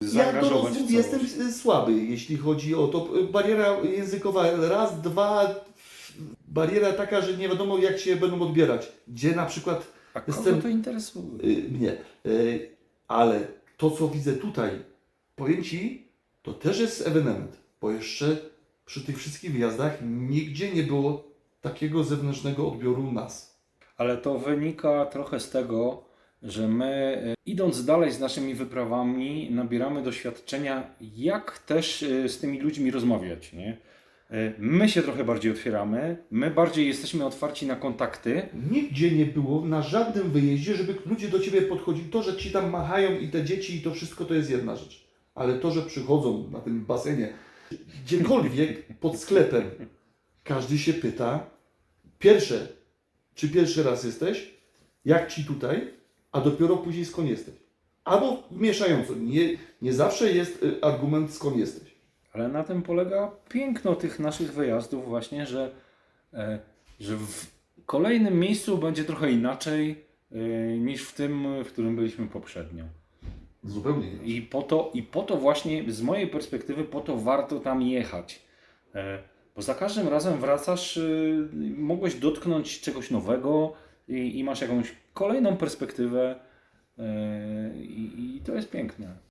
Ja do zaangażować rozmów w jestem y, słaby, jeśli chodzi o to. Y, Bariera językowa raz, dwa. Bariera taka, że nie wiadomo jak się będą odbierać. Gdzie na przykład A kogo jestem- to interesuje? y, mnie. Y, ale to, co widzę tutaj, powiem Ci, to też jest ewenement, bo jeszcze przy tych wszystkich wyjazdach nigdzie nie było takiego zewnętrznego odbioru nas. Ale to wynika trochę z tego, że my e, idąc dalej z naszymi wyprawami nabieramy doświadczenia, jak też e, z tymi ludźmi rozmawiać. Nie? E, My się trochę bardziej otwieramy, my bardziej jesteśmy otwarci na kontakty, Nigdzie nie było na żadnym wyjeździe, żeby ludzie do Ciebie podchodzili. To, że Ci tam machają i te dzieci i to wszystko to jest jedna rzecz. Ale to, że przychodzą na tym basenie, gdziekolwiek pod sklepem, każdy się pyta, pierwsze, czy pierwszy raz jesteś, jak Ci tutaj, a dopiero później skąd jesteś. Albo mieszająco. Nie, nie zawsze jest y, argument skąd jesteś. Ale na tym polega piękno tych naszych wyjazdów właśnie, że, e, że w kolejnym miejscu będzie trochę inaczej e, niż w tym, w którym byliśmy poprzednio. Zupełnie nie. I po to, i po to właśnie, z mojej perspektywy, po to warto tam jechać. E, Bo za każdym razem wracasz, y, mogłeś dotknąć czegoś nowego i, i masz jakąś kolejną perspektywę e, i, i to jest piękne.